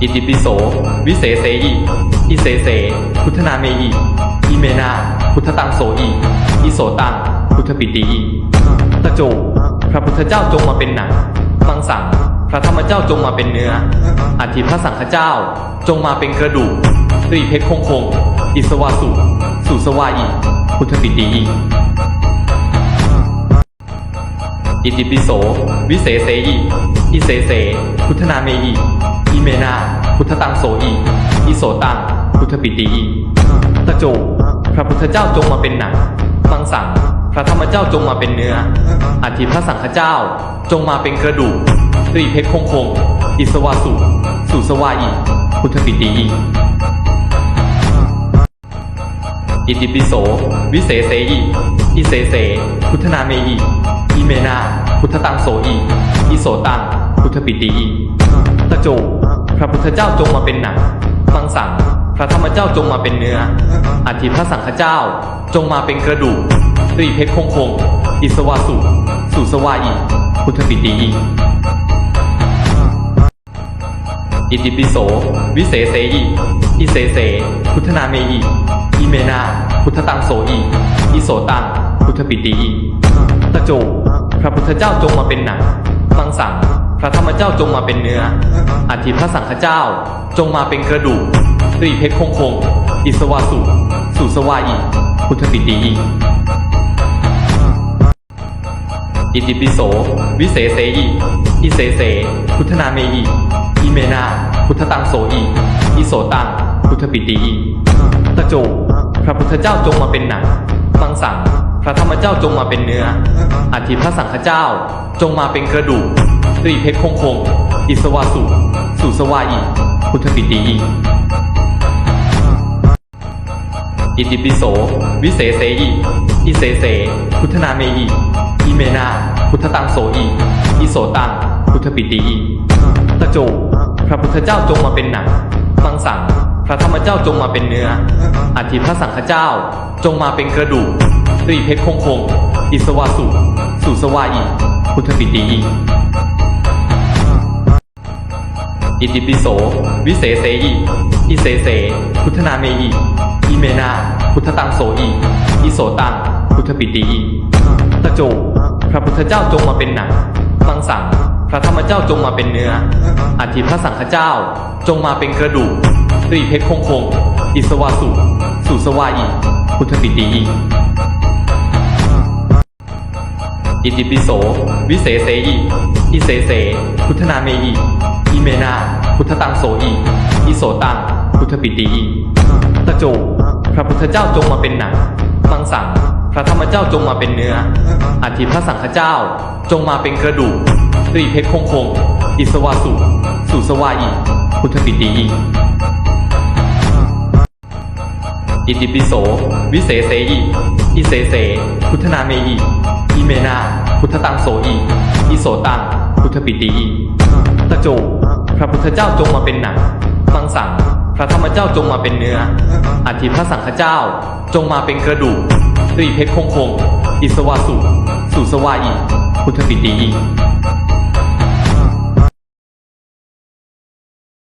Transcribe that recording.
อิติปิโส วิเศษเสอีอิเสเส พุทธนาเมอีอิเมนา พุทธตังโสอีอิโสตัง พุทธปิติอีตะโจ พระพุทธเจ้าจงมาเป็นหนังมังสัง พระธรรมเจ้าจงมาเป็นเนื้อ อธิพระสังฆเจ้า จงมาเป็นกระดูกตรีเพชรคงคง อิสวาสุสุสวาอีพุทธปิติอีอิติปิโส วิเศษเสอีอิเสเส พุทธนาเมอีอิเมนา พุทธตังโสอีอิโสตัง พุทธปิติอีตะโจพระพุทธเจ้าจงมาเป็นหนังฟังสังพระธรรมเจ้าจงมาเป็นเนื้ออธิพระสังฆเจ้าจงมาเป็นกระดูกตรีเพชรคงคง อิสวาสุ สุสวาอี พุทธปิติอี อิติปิโส วิเศษเสอีอิเสเส พุทธนาเมอีอิเมนา พุทธตังโสอีอิโสตัง พุทธปิติอีตะโจพระพุทธเจ้าจงมาเป็นหนังมังสังพระธรรมเจ้าจงมาเป็นเนื้ออธิพระสังฆเจ้าจงมาเป็นกระดูกตรีเพชรคงคง อิสวาสุ สุสวาอีพุทธปิติอีอิติปิโส วิเศษเสอีอิ เส พุทธนาเมอีอิเมนา พุทธตังโสอีอิโสตัง พุทธปิติอีตะโจ พระพุทธเจ้าจงมาเป็นหนังมังสัง พระธรรมเจ้าจงมาเป็นเนื้ออธิพระสังฆเจ้าจงมาเป็นกระดูกตรีเพชรคงคง อิสวาสุสุสวาอีพุทธปิติอีอิติปิโส วิเศษเสอีอิเสเส พุทธนาเมอี อิเมนา พุทธตังโสอีอิโสตัง พุทธปิติอีตะโจ พระพุทธเจ้าจงมาเป็นหนังมังสัง พระธรรมเจ้าจงมาเป็นเนื้ออธิพระสังฆเจ้า จงมาเป็นกระดูกตรีเพชรคงคง อิสวาสุสุสวาอีพุทธปิติอีอิติปิโส วิเศษเสอีอิเสเส พุทธนาเมอีอิเมนา พุทธตังโสอีอิโสตัง พุทธปิติอีตะโจ พระพุทธเจ้าจงมาเป็นหนังมังสังพระธรรมเจ้าจงมาเป็นเนื้ออธิพระสังฆเจ้าจงมาเป็นกระดูกตรีเพชรคงคง อิสวาสุ สุสวาอีพุทธปิติอีอิติปิโส วิเศษเสอีอิเสเส พุทธนาเมอีอิเมนา พุทธตังโสอีอิโสตัง พุทธปิติอีตะโจ พระพุทธเจ้าจงมาเป็นหนังมังสัง พระธรรมเจ้าจงมาเป็นเนื้ออธิพระสังฆเจ้า จงมาเป็นกระดูกตรีเพชรคงคง อิสวาสุสุสวาอีพุทธปิติอีอิติปิโส วิเศษเสอีอิเสเส พุทธนาเมอีอิเมนา พุทธตังโสอีอิโสตัง พุทธปิติอีตะโจ พระพุทธเจ้าจงมาเป็นหนังมังสัง พระธรรมเจ้าจงมาเป็นเนื้ออธิพระสังฆเจ้า จงมาเป็นกระดูก ตรีเพชรคงคง อิสวาสุสุสวาอีพุทธปิติอีอิติปิโส วิเศษเสอีอิเสเส พุทธนาเมอีอิเมนา พุทธตังโสอีอิโสตัง พุทธปิติอีตะโจพระพุทธเจ้าจงมาเป็นหนังมังสังพระธรรมเจ้าจงมาเป็นเนื้ออธิพระสังฆเจ้าจงมาเป็นกระดูกตรีเพชรคงคง อิสวาสุสุสวาอีพุทธปิติอี